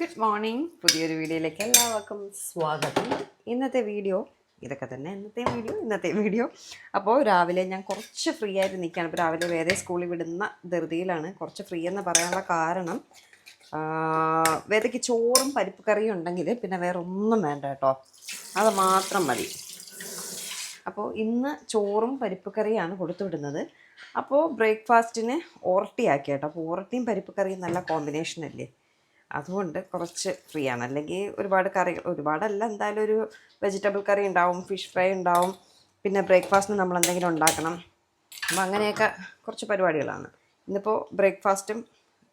Good morning പുതിയൊരു വീഡിയോയിലേക്ക് എല്ലാവർക്കും സ്വാഗതം. ഇന്നത്തെ വീഡിയോ ഇതൊക്കെ തന്നെ ഇന്നത്തെ വീഡിയോ ഇന്നത്തെ വീഡിയോ. അപ്പോൾ രാവിലെ ഞാൻ കുറച്ച് ഫ്രീ ആയിട്ട് നിൽക്കുകയാണ്. ഇപ്പോൾ രാവിലെ വേറെ സ്കൂളിൽ വിടുന്ന ധൃതിയിലാണ് കുറച്ച് ഫ്രീ എന്ന് പറയാനുള്ള കാരണം വേദയ്ക്ക് ചോറും പരിപ്പ് കറിയും ഉണ്ടെങ്കിൽ പിന്നെ വേറെ ഒന്നും വേണ്ട കേട്ടോ. അത് മാത്രം മതി. അപ്പോൾ ഇന്ന് ചോറും പരിപ്പ് കറിയാണ് കൊടുത്തു വിടുന്നത്. അപ്പോൾ ബ്രേക്ക്ഫാസ്റ്റിന് ഓർട്ടിയാക്കി കേട്ടോ. അപ്പോൾ ഓർട്ടിയും പരിപ്പ് കറിയും നല്ല കോമ്പിനേഷൻ അല്ലേ? അതുകൊണ്ട് കുറച്ച് ഫ്രീ ആണ്. അല്ലെങ്കിൽ ഒരുപാട് കറി ഒരുപാടല്ല എന്തായാലും ഒരു വെജിറ്റബിൾ കറി ഉണ്ടാവും ഫിഷ് ഫ്രൈ ഉണ്ടാവും പിന്നെ ബ്രേക്ക്ഫാസ്റ്റിന് നമ്മൾ എന്തെങ്കിലും ഉണ്ടാക്കണം. അപ്പം അങ്ങനെയൊക്കെ കുറച്ച് പരിപാടികളാണ്. ഇന്നിപ്പോൾ ബ്രേക്ക്ഫാസ്റ്റും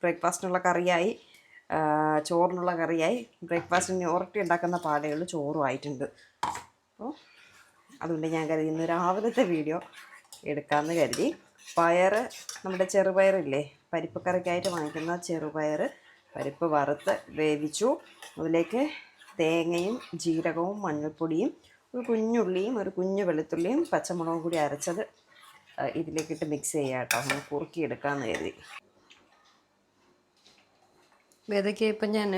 ബ്രേക്ക്ഫാസ്റ്റിനുള്ള കറിയായി ചോറിനുള്ള കറിയായി. ബ്രേക്ക്ഫാസ്റ്റിന് ഉറട്ടി ഉണ്ടാക്കുന്ന പാടുകളിൽ ചോറും ആയിട്ടുണ്ട്. അപ്പോൾ അതുകൊണ്ട് ഞാൻ കരുതി ഇന്ന് രാവിലത്തെ വീഡിയോ എടുക്കാമെന്ന് കരുതി. പയർ നമ്മുടെ ചെറുപയറില്ലേ? പരിപ്പ് കറിക്കായിട്ട് വാങ്ങിക്കുന്ന ചെറുപയർ പരിപ്പ് വറുത്ത് വേവിച്ചു. അതിലേക്ക് തേങ്ങയും ജീരകവും മഞ്ഞൾപ്പൊടിയും ഒരു കുഞ്ഞുള്ളിയും ഒരു കുഞ്ഞു വെളുത്തുള്ളിയും പച്ചമുളകും കൂടി അരച്ചത് ഇതിലേക്കിട്ട് മിക്സ് ചെയ്യാം കേട്ടോ. ഒന്ന് കുറുക്കിയെടുക്കാമെന്ന് കരുതി. വേദയ്ക്ക് ഇപ്പം ഞാൻ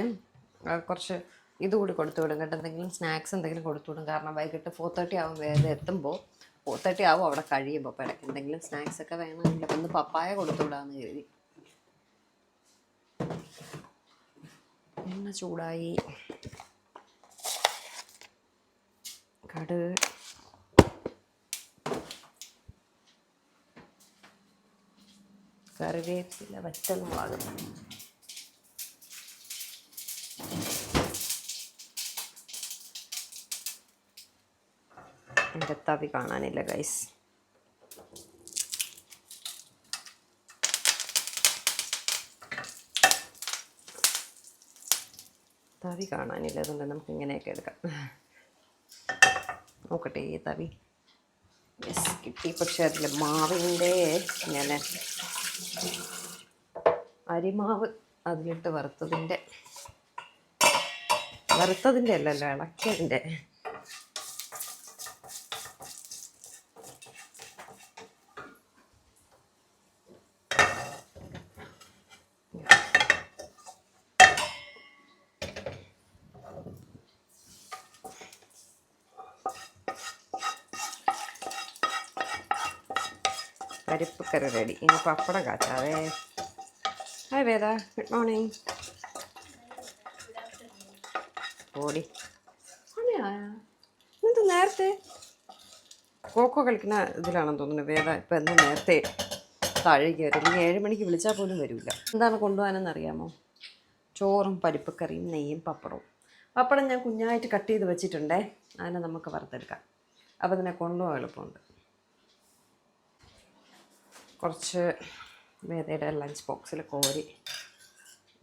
കുറച്ച് ഇത് കൂടി കൊടുത്തു വിടും കേട്ടോ. എന്തെങ്കിലും സ്നാക്സ് എന്തെങ്കിലും കൊടുത്തു വിടും. കാരണം വൈകിട്ട് ഫോർ തേർട്ടി ആവും വേദ എത്തുമ്പോൾ. ഫോർ തേർട്ടി ആവും അവിടെ കഴിയുമ്പോൾ. അപ്പോൾ ഇടയ്ക്ക് എന്തെങ്കിലും സ്നാക്സ് ഒക്കെ വേണമെങ്കിൽ ഒന്ന് പപ്പായ കൊടുത്തു വിടാമെന്ന് കരുതി. എണ്ണ ചൂടായി. കടുക്. കറിവേപ്പില വറ്റൽമുളക്. എന്റെ തവി കാണാനില്ല ഗൈസ് തവി കാണാനില്ല. അതുകൊണ്ട് നമുക്ക് ഇങ്ങനെയൊക്കെ എടുക്കാം. നോക്കട്ടെ ഈ തവി. യെസ് കിട്ടി. പക്ഷേ അതിൽ മാവിന്റെ ഞാൻ അരിമാവ് അതിലിട്ട് വറുത്തതിന്റെ വറുത്തതിന്റെ അല്ലല്ലോ ഇളക്കിയതിന്റെ പരിപ്പ് കറി റെഡി ഇനി പപ്പടം കാച്ചാവേ. ഹായ് വേദ ഗുഡ് മോർണിംഗ് ഓടി എന്ത് നേരത്തെ? കോക്കോ കളിക്കുന്ന ഇതിലാണെന്ന് തോന്നുന്നു വേദ ഇപ്പം എന്താ നേരത്തെ താഴേക്ക് വരും. ഇനി ഏഴ് മണിക്ക് വിളിച്ചാൽ പോലും വരില്ല എന്താണ് കൊണ്ടുപോകാനെന്ന് അറിയാമോ? ചോറും പരിപ്പ് കറിയും നെയ്യും പപ്പടവും. പപ്പടം ഞാൻ കുഞ്ഞായിട്ട് കട്ട് ചെയ്ത് വെച്ചിട്ടുണ്ടേ. അതിനെ നമുക്ക് വറുത്തെടുക്കാം. അപ്പോൾ അതിനെ കൊണ്ടുപോകാൻ എളുപ്പമുണ്ട്. കുറച്ച് വേദയുടെ ലഞ്ച് ബോക്സിൽ കോരി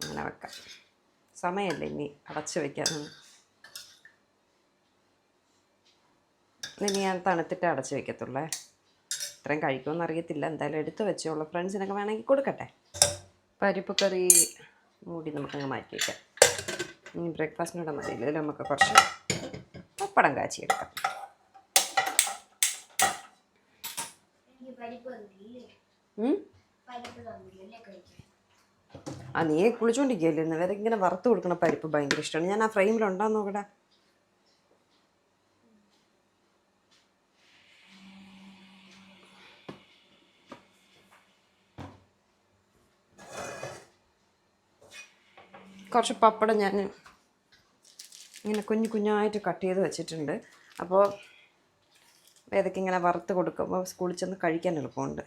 അങ്ങനെ വെക്കാം. സമയമല്ലേ ഇനി അടച്ച് വയ്ക്കാമെന്ന് ഇനി ഞാൻ തണുത്തിട്ട് അടച്ച് വയ്ക്കത്തുള്ളേ ഇത്രയും കഴിക്കുമെന്ന് അറിയത്തില്ല. എന്തായാലും എടുത്ത് വെച്ചോളൂ ഫ്രണ്ട്സിനൊക്കെ വേണമെങ്കിൽ കൊടുക്കട്ടെ. പരിപ്പ് കറി മൂടി നമുക്കങ്ങ് മാറ്റി വയ്ക്കാം ഇനി ബ്രേക്ക്ഫാസ്റ്റിനോട് മതി ഇതിൽ നമുക്ക് കുറച്ച് പപ്പടം കാച്ചിയെടുക്കാം? ആ നീ കുളിച്ചോണ്ടിരിക്കുകയല്ലേ? വേറെ ഇങ്ങനെ വറുത്ത് കൊടുക്കണ പരിപ്പ് ഭയങ്കര ഇഷ്ടമാണ്. ഞാൻ ആ ഫ്രെയിമിൽ ഉണ്ടാന്ന് നോക്കടാ. കുറച്ച് പപ്പടം ഞാൻ ഇങ്ങനെ കുഞ്ഞു കുഞ്ഞായിട്ട് കട്ട് ചെയ്ത് വെച്ചിട്ടുണ്ട്. അപ്പോൾ ഏതൊക്കെ ഇങ്ങനെ വറുത്ത് കൊടുക്കുമ്പോൾ സ്കൂളിൽ ചെന്ന് കഴിക്കാൻ എളുപ്പമുണ്ട്.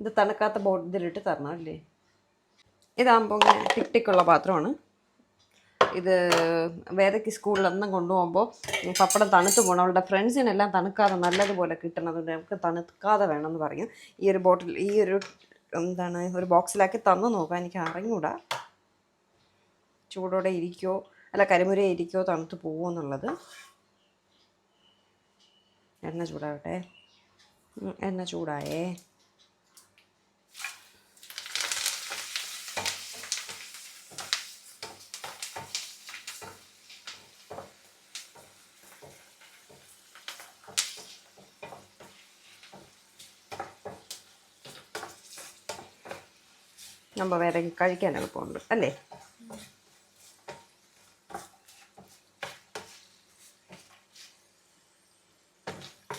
ഇത് തണുക്കാത്ത ബോട്ടിലിട്ട് തരണം അല്ലേ? ഇതാകുമ്പോൾ ഇങ്ങനെ ടിക് ടിക്കുള്ള പാത്രമാണ്. ഇത് വേദയ്ക്ക് സ്കൂളിലൊന്നും കൊണ്ടുപോകുമ്പോൾ പപ്പടം തണുത്ത് പോകണം. അവളുടെ ഫ്രണ്ട്സിനെല്ലാം തണുക്കാതെ നല്ലതുപോലെ കിട്ടണതുകൊണ്ട് നമുക്ക് തണുക്കാതെ വേണമെന്ന് പറയും. ഈ ഒരു ബോട്ടിൽ ഈ ഒരു എന്താണ് ഒരു ബോക്സിലാക്കി തന്നു നോക്കാം. എനിക്ക് അറിഞ്ഞൂടാ. ചൂടോടെ ഇരിക്കോ അല്ല കരിമുര ഇരിക്കോ തണുത്ത് പോകുമോ എന്നുള്ളത്. എണ്ണ ചൂടാവട്ടെ. ഉം, എണ്ണ ചൂടായേ നമ്മൾ വേറെ കഴിക്കാൻ എളുപ്പമുണ്ട് അല്ലേ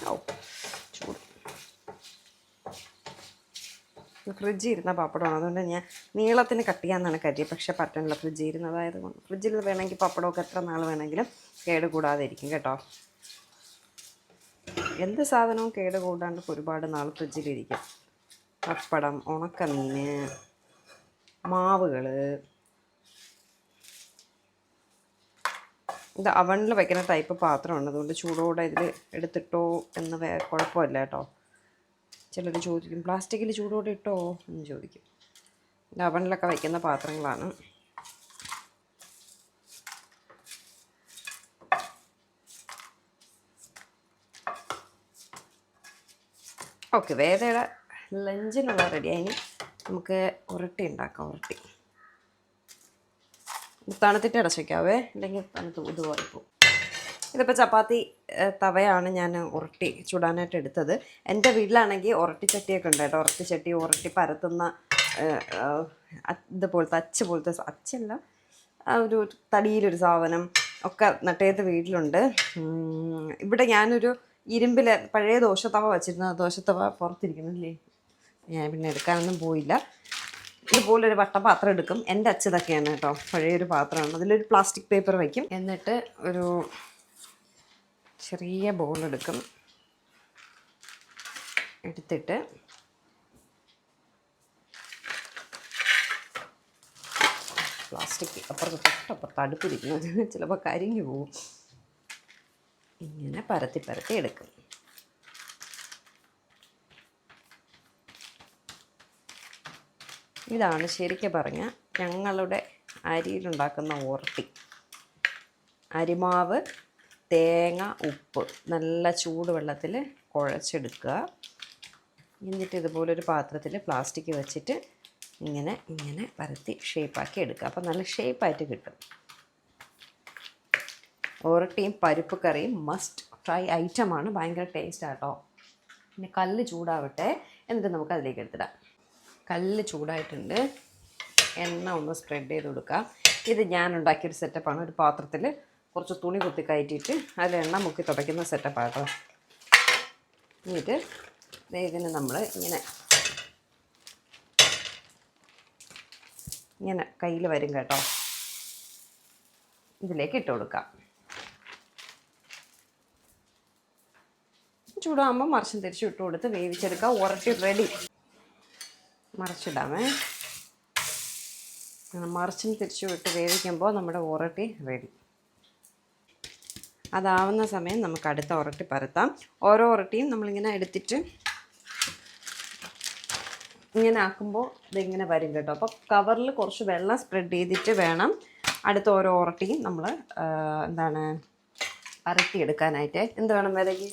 ഓ ഫ്രിഡ്ജിൽ ഇരുന്ന പപ്പടമാണ്. അതുകൊണ്ട് ഞാൻ നീളത്തിന് കട്ട് ചെയ്യാമെന്നാണ് കരുതിയത്. പക്ഷേ പറ്റണില്ല. ഫ്രിഡ്ജിൽ ഇരുന്നതായത് കൊണ്ട് ഫ്രിഡ്ജിൽ വേണമെങ്കിൽ പപ്പടമൊക്കെ എത്ര നാൾ വേണമെങ്കിലും കേട് കൂടാതെ ഇരിക്കും കേട്ടോ. എന്ത് സാധനവും കേട് കൂടാണ്ട് ഒരുപാട് നാൾ ഫ്രിഡ്ജിലിരിക്കും പപ്പടം ഉണക്കമീൻ മാവുകൾ ഇത് അവണിൽ വയ്ക്കുന്ന ടൈപ്പ് പാത്രമാണ്. അതുകൊണ്ട് ചൂടോടെ ഇതിൽ എടുത്തിട്ടോ എന്ന് കുഴപ്പമില്ല കേട്ടോ. ചിലർ ചോദിക്കും പ്ലാസ്റ്റിക്കിൽ ചൂടോടെ ഇട്ടോ? എന്ന് ചോദിക്കും. ലവണിലൊക്കെ വയ്ക്കുന്ന പാത്രങ്ങളാണ്. ഓക്കെ വേദയുടെ ലഞ്ചിനുള്ള റെഡിയായി നമുക്ക് ഉരട്ടി ഉണ്ടാക്കാം ഉരട്ടി. തണുത്തിട്ട് അടച്ചു വയ്ക്കാവേ അല്ലെങ്കിൽ തണുത്ത് ഇതുപോലെ പോകും. ഇതിപ്പോൾ ചപ്പാത്തി തവയാണ് ഞാൻ ഉരട്ടി ചുടാനായിട്ട് എടുത്തത്. എന്റെ വീട്ടിലാണെങ്കിൽ ഉരട്ടി ചട്ടിയൊക്കെ ഉണ്ട് കേട്ടോ. ഉരട്ടി ചട്ടി ഉരട്ടി പരത്തുന്ന ഇതുപോലത്തെ അച്ച് പോലത്തെ അച്ചല്ല ഒരു തടിയിലൊരു സാധനം ഒക്കെ നട്ടയത്ത് വീട്ടിലുണ്ട്. ഇവിടെ ഞാനൊരു ഇരുമ്പിലെ പഴയ ദോശത്തവ വച്ചിരുന്ന ദോശത്തവ പുറത്തിരിക്കുന്നില്ലേ? ഞാൻ പിന്നെ എടുക്കാനൊന്നും പോയില്ല. ഇതുപോലൊരു വട്ടപാത്രം എടുക്കും. എന്റെ അച്ഛതൊക്കെയാണ് കേട്ടോ. പഴയൊരു പാത്രമാണ്. അതിലൊരു പ്ലാസ്റ്റിക് പേപ്പർ വയ്ക്കും എന്നിട്ട് ഒരു ചെറിയ ബോൾ എടുക്കും എടുത്തിട്ട് പ്ലാസ്റ്റിക് അപ്പുറത്ത് തൊട്ടപ്പുറത്ത് അടുപ്പിരിക്കുന്നത് ചിലപ്പോൾ കരിഞ്ഞു പോവും. ഇങ്ങനെ പരത്തി പരത്തി എടുക്കും. ഇതാണ് ശരിക്കും പറഞ്ഞ ഞങ്ങളുടെ അരിയിലുണ്ടാക്കുന്ന ഓർട്ടി അരിമാവ് തേങ്ങ ഉപ്പ് നല്ല ചൂടുവെള്ളത്തിൽ കുഴച്ചെടുക്കുക. എന്നിട്ട് ഇതുപോലൊരു പാത്രത്തിൽ പ്ലാസ്റ്റിക് വെച്ചിട്ട് ഇങ്ങനെ ഇങ്ങനെ പരത്തി ഷേപ്പാക്കി എടുക്കുക. അപ്പോൾ നല്ല ഷേപ്പായിട്ട് കിട്ടും. ഓരട്ടിയും പരിപ്പ് കറിയും മസ്റ്റ് ഫ്രൈ ഐറ്റമാണ് ഭയങ്കര ടേസ്റ്റ് ആട്ടോ. പിന്നെ കല്ല് ചൂടാവട്ടെ. എന്നിട്ട് നമുക്ക് അതിലേക്ക് എടുത്തിടാം. കല്ല് ചൂടായിട്ടുണ്ട്. എണ്ണ ഒന്ന് സ്പ്രെഡ് ചെയ്ത് കൊടുക്കാം. ഇത് ഞാൻ ഉണ്ടാക്കിയൊരു സെറ്റപ്പാണ് ഒരു പാത്രത്തിൽ കുറച്ച് തുണി കുത്തി കയറ്റിയിട്ട് അതിൽ എണ്ണ മുക്കി തുടയ്ക്കുന്ന സെറ്റപ്പാട്ടോ എന്നിട്ട് ദേ ഇതിന് നമ്മൾ ഇങ്ങനെ ഇങ്ങനെ കയ്യിൽ വരും കേട്ടോ. ഇതിലേക്ക് ഇട്ട് കൊടുക്കാം. ചൂടാകുമ്പോൾ മറിച്ചും തിരിച്ചു ഇട്ട് കൊടുത്ത് വേവിച്ചെടുക്കുക. ഉരട്ടി റെഡി മറിച്ചിടാമേ. മറിച്ചും തിരിച്ചു വിട്ട് വേവിക്കുമ്പോൾ നമ്മുടെ ഉരട്ടി റെഡി അതാവുന്ന സമയം നമുക്ക് അടുത്ത ഉരട്ടി പരത്താം. ഓരോ ഉരട്ടിയും നമ്മളിങ്ങനെ എടുത്തിട്ട് ഇങ്ങനെ ആക്കുമ്പോൾ ഇതിങ്ങനെ വരും കേട്ടോ. അപ്പോൾ കവറിൽ കുറച്ച് വെള്ളം സ്പ്രെഡ് ചെയ്തിട്ട് വേണം അടുത്ത ഓരോ ഉരട്ടിയും നമ്മൾ എന്താണ് പരത്തിയെടുക്കാനായിട്ട്. എന്ത് വേണം വിലയ്ക്ക്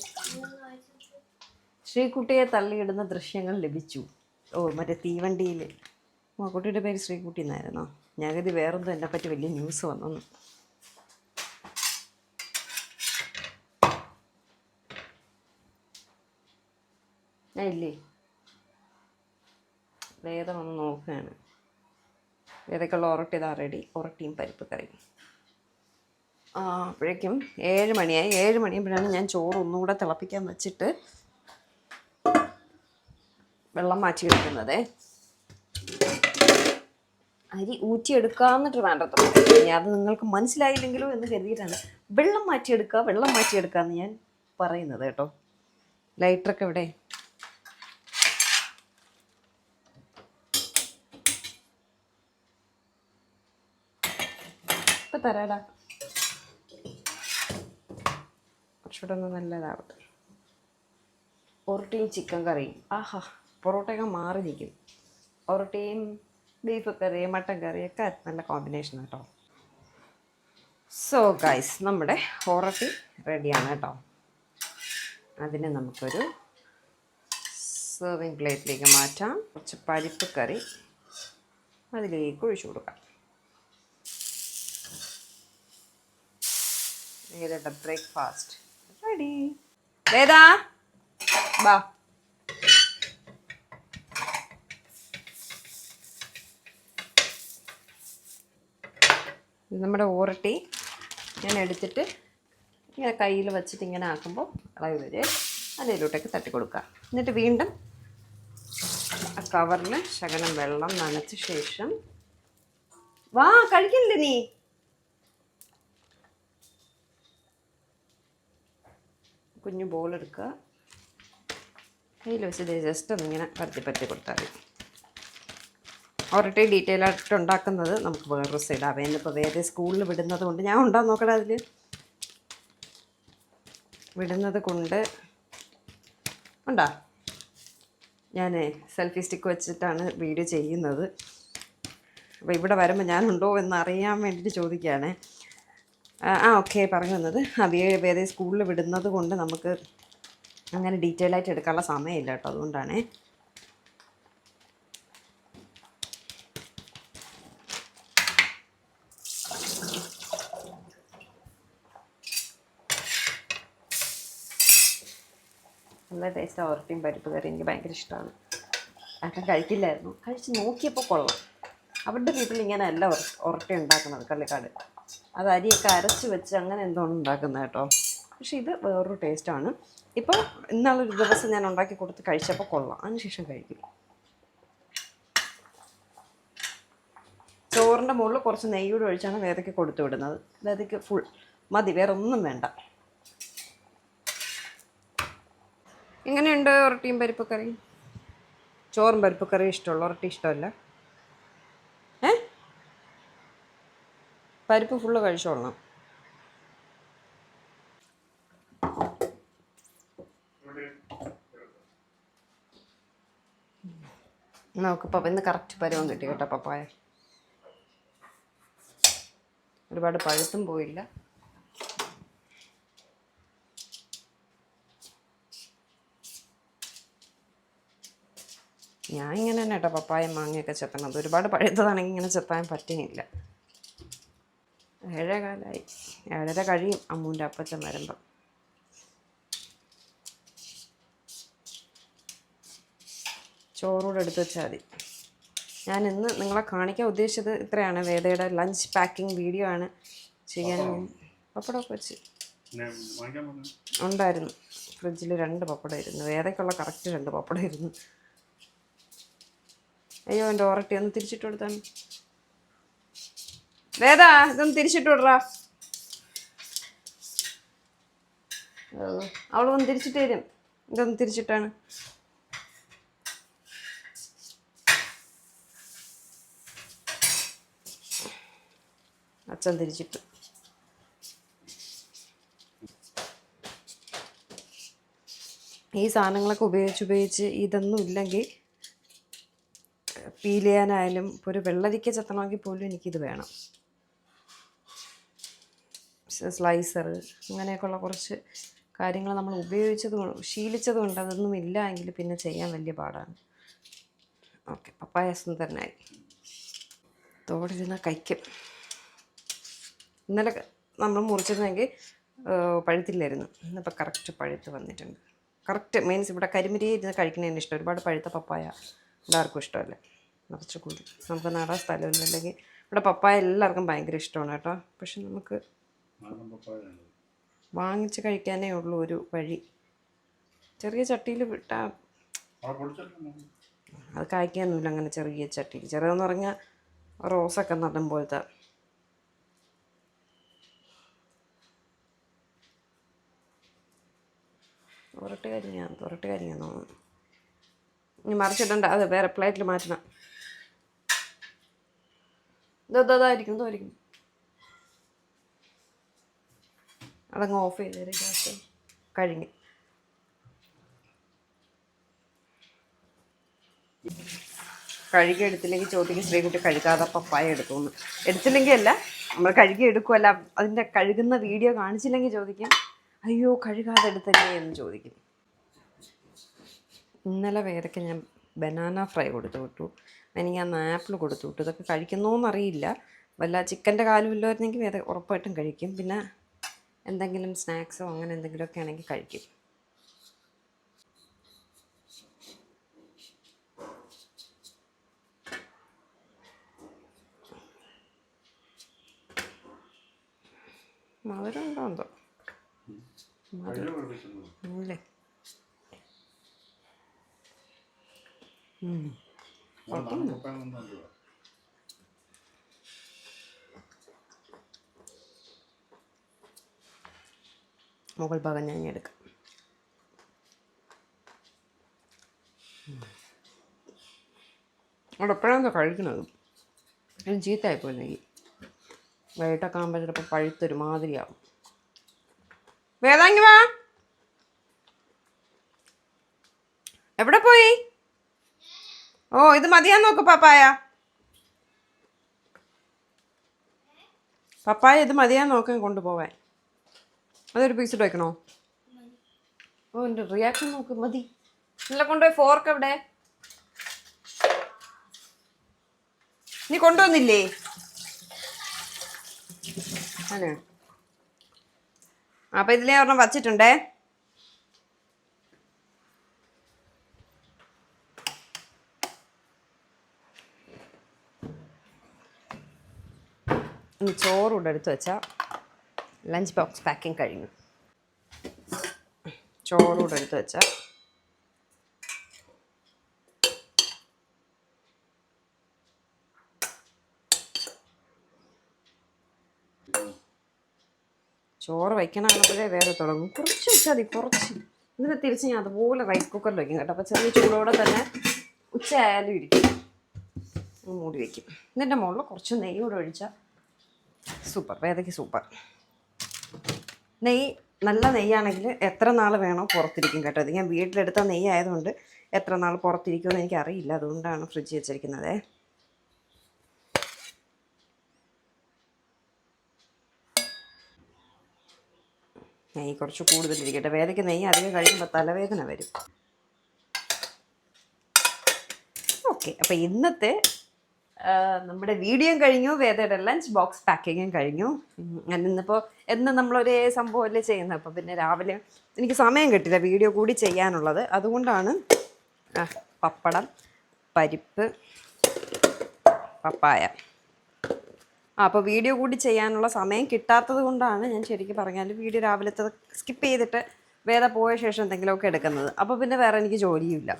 ശ്രീകുട്ടിയെ തള്ളിയിടുന്ന ദൃശ്യങ്ങൾ ലഭിച്ചു. ഓ മറ്റേ തീവണ്ടിയിൽ. ആ പേര് ശ്രീകുട്ടി എന്നായിരുന്നോ? ഞാൻ വേറൊന്നും എന്നെപ്പറ്റി വലിയ ന്യൂസ് വന്നു ഇല്ലേ? വേദം ഒന്ന് നോക്കുകയാണ്. വേദക്കുള്ള ഉരട്ടി ഇതാ റെഡി ഉരട്ടിയും പരിപ്പ് കറിയും. അപ്പോഴേക്കും ഏഴ് മണിയായി. ഏഴ് മണിയാകുമ്പോഴാണ് ഞാൻ ചോറ് ഒന്നുകൂടെ തിളപ്പിക്കാൻ വെച്ചിട്ട് വെള്ളം മാറ്റി എടുക്കുന്നത്. അരി ഊറ്റിയെടുക്കാന്നിട്ട് വേണ്ടത്തുള്ളൂ ഇനി അത് നിങ്ങൾക്ക് മനസ്സിലായില്ലെങ്കിലോ എന്ന് കരുതിയിട്ടാണ് വെള്ളം മാറ്റിയെടുക്കുക വെള്ളം മാറ്റിയെടുക്കുക എന്ന് ഞാൻ പറയുന്നത് കേട്ടോ. ലൈറ്ററൊക്കെ ഇവിടെ ഇപ്പം തരാടാ. കുറച്ചുകൂടെ ഒന്ന് നല്ലതാവട്ടെ. ഒറട്ടിയും ചിക്കൻ കറിയും. ആഹാ പൊറോട്ടയൊക്കെ മാറി നിൽക്കും. ഒറട്ടിയും ബീഫ് കറി മട്ടൻ കറിയൊക്കെ നല്ല കോമ്പിനേഷൻ കേട്ടോ സോ ഗൈസ് നമ്മുടെ ഒറട്ടി റെഡിയാണ് കേട്ടോ അതിനെ നമുക്കൊരു സെർവിങ് പ്ലേറ്റിലേക്ക് മാറ്റാം. കുറച്ച് പരിപ്പ് കറി അതിലേക്ക് ഒഴിച്ചു കൊടുക്കാം. നിങ്ങളുടെ ബ്രേക്ക്ഫാസ്റ്റ് റെഡി വേദാ ബാ. നമ്മുടെ ഓരട്ടി ഞാൻ എടുത്തിട്ട് ഇങ്ങനെ കയ്യിൽ വെച്ചിട്ട് ഇങ്ങനെ ആക്കുമ്പോൾ ഇളകി വരെ അതിലോട്ടേക്ക് തട്ടി കൊടുക്കുക എന്നിട്ട് വീണ്ടും ആ കവറിൽ ശകലം വെള്ളം നനച്ച ശേഷം വാ കഴിക്കില്ലേ നീ? കുഞ്ഞു ബോൾ എടുക്കുക. കയ്യിൽ വെച്ച് ജസ്റ്റ് ഒന്നിങ്ങനെ പരത്തി പരത്തി കൊടുത്താൽ മതി. ഒരട്ടെ ഡീറ്റെയിൽ ആയിട്ട് ഉണ്ടാക്കുന്നത് നമുക്ക് വേറൊരു സൈഡ് അവനിപ്പോൾ വേറെ സ്കൂളിൽ വിടുന്നത് കൊണ്ട് ഞാൻ ഉണ്ടാ നോക്കടാ അതിൽ വിടുന്നത് കൊണ്ട് ഉണ്ടാ? ഞാൻ സെൽഫി സ്റ്റിക്ക് വെച്ചിട്ടാണ് വീഡിയോ ചെയ്യുന്നത്. അപ്പോൾ ഇവിടെ വരുമ്പോൾ ഞാനുണ്ടോ എന്ന് അറിയാൻ വേണ്ടിയിട്ട് ചോദിക്കുകയാണ്. ആ ഓക്കെ പറഞ്ഞു വന്നത് അവിയെ വേറെ സ്കൂളിൽ വിടുന്നത് കൊണ്ട് നമുക്ക് അങ്ങനെ ഡീറ്റെയിൽ ആയിട്ട് എടുക്കാനുള്ള സമയമില്ല കേട്ടോ അതുകൊണ്ടാണേ. നല്ല ടേസ്റ്റ് ഓർട്ടിയും പരിപ്പ് കറി എനിക്ക് ഭയങ്കര ഇഷ്ടമാണ് ആക്കാൻ കഴിക്കില്ലായിരുന്നു. കഴിച്ച് നോക്കിയപ്പോൾ കൊള്ളാം. അവരുടെ വീട്ടിൽ ഇങ്ങനെ അല്ല ഉറട്ടി ഉണ്ടാക്കുന്നത് കള്ളിക്കാട്. അത് അരിയൊക്കെ അരച്ച് വെച്ച് അങ്ങനെ എന്തോ ഉണ്ടാക്കുന്നത് കേട്ടോ. പക്ഷെ ഇത് വേറൊരു ടേസ്റ്റാണ് ഇപ്പോൾ ഇന്നാളൊരു ദിവസം ഞാൻ ഉണ്ടാക്കി കൊടുത്ത് കഴിച്ചപ്പോൾ കൊള്ളാം. അതിനുശേഷം കഴിക്കും. ചോറിന്റെ മുകളിൽ കുറച്ച് നെയ്യൂടെ ഒഴിച്ചാണ് വേദയ്ക്ക് കൊടുത്തു വിടുന്നത്. വേദയ്ക്ക് ഫുൾ മതി വേറെ ഒന്നും വേണ്ട. എങ്ങനെയുണ്ട് ഒരട്ടിയും പരിപ്പ് കറി ചോറും പരിപ്പ് കറി ഇഷ്ടമുള്ള ഒരട്ടി ഇഷ്ടമല്ല. പരിപ്പ് ഫുള്ള് കഴിച്ചോളണം. നമുക്ക് പപ്പ ഇന്ന് കറക്റ്റ് പരുവം കിട്ടി കേട്ടോ പപ്പായ. ഒരുപാട് പഴുത്തും പോയില്ല. ഞാൻ ഇങ്ങനെ തന്നെ കേട്ടോ പപ്പായ മാങ്ങയൊക്കെ ചെത്തണത്. ഒരുപാട് പഴുത്തതാണെങ്കിൽ ഇങ്ങനെ ചെത്താൻ പറ്റുന്നില്ല. ഏഴര കാലമായി ഏഴര കഴിയും. അമ്മൂന്റെ അപ്പച്ചൻ വരുമ്പം ചോറൂടെ എടുത്ത് വെച്ചാൽ മതി. ഞാൻ ഇന്ന് നിങ്ങളെ കാണിക്കാൻ ഉദ്ദേശിച്ചത് ഇത്രയാണ്. വേദയുടെ ലഞ്ച് പാക്കിംഗ് വീഡിയോ ആണ് ചെയ്യാൻ. പപ്പടമൊക്കെ വെച്ച് ഉണ്ടായിരുന്നു. ഫ്രിഡ്ജിൽ രണ്ട് പപ്പടം ഇരുന്നു വേദയ്ക്കുള്ള കറക്റ്റ് രണ്ട് പപ്പടം ഇരുന്നു അയ്യോ എന്റെ ഓറട്ടി ഒന്ന് തിരിച്ചിട്ട് കൊടുത്താണ് വേദ ഇതൊന്ന് തിരിച്ചിട്ട് വിടറാ. അവളൊന്ന് തിരിച്ചിട്ട് തരും ഇതൊന്ന് തിരിച്ചിട്ടാണ്. അച്ഛൻ തിരിച്ചിട്ടു. ഈ സാധനങ്ങളൊക്കെ ഉപയോഗിച്ച് ഉപയോഗിച്ച് ഇതൊന്നും ഇല്ലെങ്കിൽ പീൽ ചെയ്യാനായാലും ഇപ്പോൾ ഒരു വെള്ളരിക്ക ചത്തണമെങ്കിൽ പോലും എനിക്കിത് വേണം. സ്ലൈസർ അങ്ങനെയൊക്കെയുള്ള കുറച്ച് കാര്യങ്ങൾ നമ്മൾ ഉപയോഗിച്ചത് ശീലിച്ചത് കൊണ്ട് അതൊന്നും ഇല്ല എങ്കിൽ പിന്നെ ചെയ്യാൻ വലിയ പാടാണ്. ഓക്കെ പപ്പായ സുന്ദരനായി. തോടിരുന്ന കഴിക്കും. ഇന്നലെ നമ്മൾ മുറിച്ചിരുന്നെങ്കിൽ പഴുത്തില്ലായിരുന്നു. ഇന്നിപ്പോൾ കറക്റ്റ് പഴുത്ത് വന്നിട്ടുണ്ട്. കറക്റ്റ് മീൻസ് ഇവിടെ കരിമിരിയെ ഇരുന്ന് കഴിക്കുന്നതിന് ഇഷ്ടം. ഒരുപാട് പഴുത്ത പപ്പായ എല്ലാവർക്കും ഇഷ്ടമല്ല? നിറച്ച് കൂടി. നമുക്ക് നടാൻ സ്ഥലമില്ല അല്ലെങ്കിൽ ഇവിടെ പപ്പായ എല്ലാവർക്കും ഭയങ്കര ഇഷ്ടമാണ് കേട്ടോ. പക്ഷെ നമുക്ക് വാങ്ങിച്ച് കഴിക്കാനേ ഉള്ളൂ ഒരു വഴി. ചെറിയ ചട്ടിയിൽ വിട്ടാ അത് കായ്ക്കാനൊന്നുമില്ല അങ്ങനെ ചെറിയ ചട്ടി ചെറുതെന്ന് പറഞ്ഞാൽ റോസൊക്കെ നടും പോലത്തെ. ഉരട്ട് കരിഞ്ഞാണ് ഉരട്ട് കരിഞ്ഞാന്ന് തോന്നുന്നു. ഇനി മറിച്ചിട്ടുണ്ട് അത് വേറെ പ്ലേറ്റിൽ മാറ്റണം. ഇതോ ഇതായിരിക്കും ഇതായിരിക്കും അതങ്ങ് ഓഫ് ചെയ്തേരെ ഗ്യാസ് കഴിഞ്ഞ് കഴുകി. എടുത്തില്ലെങ്കിൽ ചോദിക്കും ശ്രീകുട്ടി കഴുകാതെ പപ്പായ എടുക്കുമെന്ന് എടുത്തില്ലെങ്കിൽ അല്ല നമ്മൾ കഴുകി എടുക്കുമല്ല അതിന്റെ കഴുകുന്ന വീഡിയോ കാണിച്ചില്ലെങ്കിൽ ചോദിക്കും അയ്യോ കഴുകാതെ എടുത്തല്ലേ? എന്ന് ചോദിക്കും. ഇന്നലെ വേറൊക്കെ ഞാൻ ബനാന ഫ്രൈ കൊടുത്തു വിട്ടു. എനിക്ക് ഞാൻ ആപ്പിൾ കൊടുത്തു വിട്ടു. ഇതൊക്കെ കഴിക്കുന്നോന്നറിയില്ല. വല്ല ചിക്കന്റെ കാലും ഇല്ലായിരുന്നെങ്കിൽ വേറെ ഉറപ്പായിട്ടും കഴിക്കും. പിന്നെ എന്തെങ്കിലും സ്നാക്സോ അങ്ങനെ എന്തെങ്കിലുമൊക്കെ ആണെങ്കിൽ കഴിക്കും. മധുരം ഉണ്ടോ എന്തോ? ഇല്ലേ? നാടൻ മുകൾ ഭാഗം ഞാൻ എടുക്കാം. അവിടെ എപ്പോഴാണ് കഴിക്കുന്നത് ഇത് ചീത്തയായിപ്പോയി നെയ്യ്. വൈകിട്ടൊക്കെ ആകുമ്പോൾ ചിലപ്പോൾ പഴുത്തൊരു മാതിരിയാവും. വേദാങ്കി വാ. എവിടെ പോയി? ഓ ഇത് മതിയാന്ന് നോക്ക് പപ്പായ. പപ്പായ ഇത് മതിയാന്ന് നോക്കാൻ കൊണ്ടുപോവാൻ. അതൊരു പീസ് ഇട്ട് വെക്കണോ ഓ എന്റെ റിയാക്ഷൻ നോക്ക് മതി. ഇല്ല കൊണ്ടുപോയി ഫോർക്ക് എവിടെ? നീ കൊണ്ടുവന്നില്ലേ? അല്ലേ അപ്പൊ ഇതിലേ ഒരെണ്ണം വച്ചിട്ടുണ്ടേ? ചോറൂടെ എടുത്ത് വെച്ചാൽ ലഞ്ച് ബോക്സ് പാക്കിംഗ് കഴിഞ്ഞു. ചോറൂടെ എടുത്ത് വെച്ച. ചോറ് വയ്ക്കണമെന്നപ്പോഴേ വേറെ തുടങ്ങും. കുറച്ച് വെച്ചാൽ മതി കുറച്ച്. എന്നിട്ട് തിരിച്ച് ഞാൻ അതുപോലെ റൈസ് കുക്കറിൽ വയ്ക്കും കേട്ടോ. അപ്പോൾ ചെറിയ ചൂടോടെ തന്നെ ഉച്ചയായാലും ഇരിക്കും. മൂടി വയ്ക്കും. ഇതിന്റെ മുകളിൽ കുറച്ച് നെയ്യ് കൂടെ ഒഴിച്ചാൽ സൂപ്പർ. വേദയ്ക്ക് സൂപ്പർ. നെയ്യ് നല്ല നെയ്യാണെങ്കിൽ എത്ര നാൾ വേണോ പുറത്തിരിക്കും കേട്ടോ? ഇത് ഞാൻ വീട്ടിലെടുത്ത നെയ്യ് ആയതുകൊണ്ട് എത്ര നാൾ പുറത്തിരിക്കുമെന്ന് എനിക്കറിയില്ല. അതുകൊണ്ടാണ് ഫ്രിഡ്ജ് വെച്ചിരിക്കുന്നത്. നെയ്യ് കുറച്ച് കൂടുതലിരിക്കട്ടെ. വേദയ്ക്ക് നെയ്യ് അധികം കഴിയുമ്പോൾ തലവേദന വരും. ഓക്കെ. അപ്പോൾ ഇന്നത്തെ നമ്മുടെ വീഡിയോയും കഴിഞ്ഞു. വേദയുടെ ലഞ്ച് ബോക്സ് പാക്കിങ്ങും കഴിഞ്ഞു. ഇന്നിപ്പോൾ എന്ന് നമ്മളൊരേ സംഭവമല്ലേ ചെയ്യുന്നത്? അപ്പോൾ പിന്നെ രാവിലെ എനിക്ക് സമയം കിട്ടില്ല വീഡിയോ കൂടി ചെയ്യാനുള്ളത്. അതുകൊണ്ടാണ് പപ്പടം പരിപ്പ് പപ്പായ. ആ അപ്പോൾ വീഡിയോ കൂടി ചെയ്യാനുള്ള സമയം കിട്ടാത്തത് കൊണ്ടാണ് ഞാൻ ശരിക്കും പറഞ്ഞാൽ വീഡിയോ രാവിലത്തെ സ്കിപ്പ് ചെയ്തിട്ട് വേദ പോയ ശേഷം എന്തെങ്കിലുമൊക്കെ എടുക്കുന്നത്. അപ്പോൾ പിന്നെ വേറെ എനിക്ക് ജോലിയുമില്ല.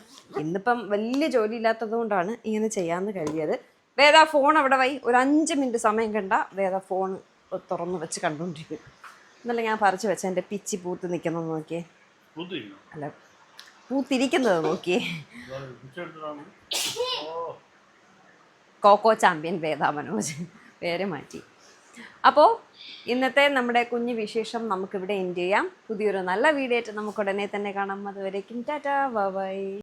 ഇന്നിപ്പം വലിയ ജോലി ഇല്ലാത്തത് കൊണ്ടാണ് ഇങ്ങനെ ചെയ്യാമെന്ന് കഴിയത് വേദ ഫോൺ അവിടെ വൈ. ഒരു അഞ്ച് മിനിറ്റ് സമയം കണ്ട വേദ ഫോൺ തുറന്ന് വെച്ച് കണ്ടുകൊണ്ടിരിക്കും എന്നല്ല ഞാൻ പറിച്ച് വെച്ച എന്റെ പിച്ചി പൂത്ത് നിൽക്കുന്നത് നോക്കിയേ. അല്ല പൂത്തിരിക്കുന്നത് നോക്കിയേ. കോക്കോ ചാമ്പ്യൻ വേദ മനോജ്. പേര് മാറ്റി. അപ്പോൾ ഇന്നത്തെ നമ്മുടെ കുഞ്ഞു വിശേഷം നമുക്കിവിടെ എൻഡ് ചെയ്യാം. പുതിയൊരു നല്ല വീഡിയോ ആയിട്ട് നമുക്ക് ഉടനെ തന്നെ കാണാം. അതുവരേക്കും ടാറ്റാ. ബൈ.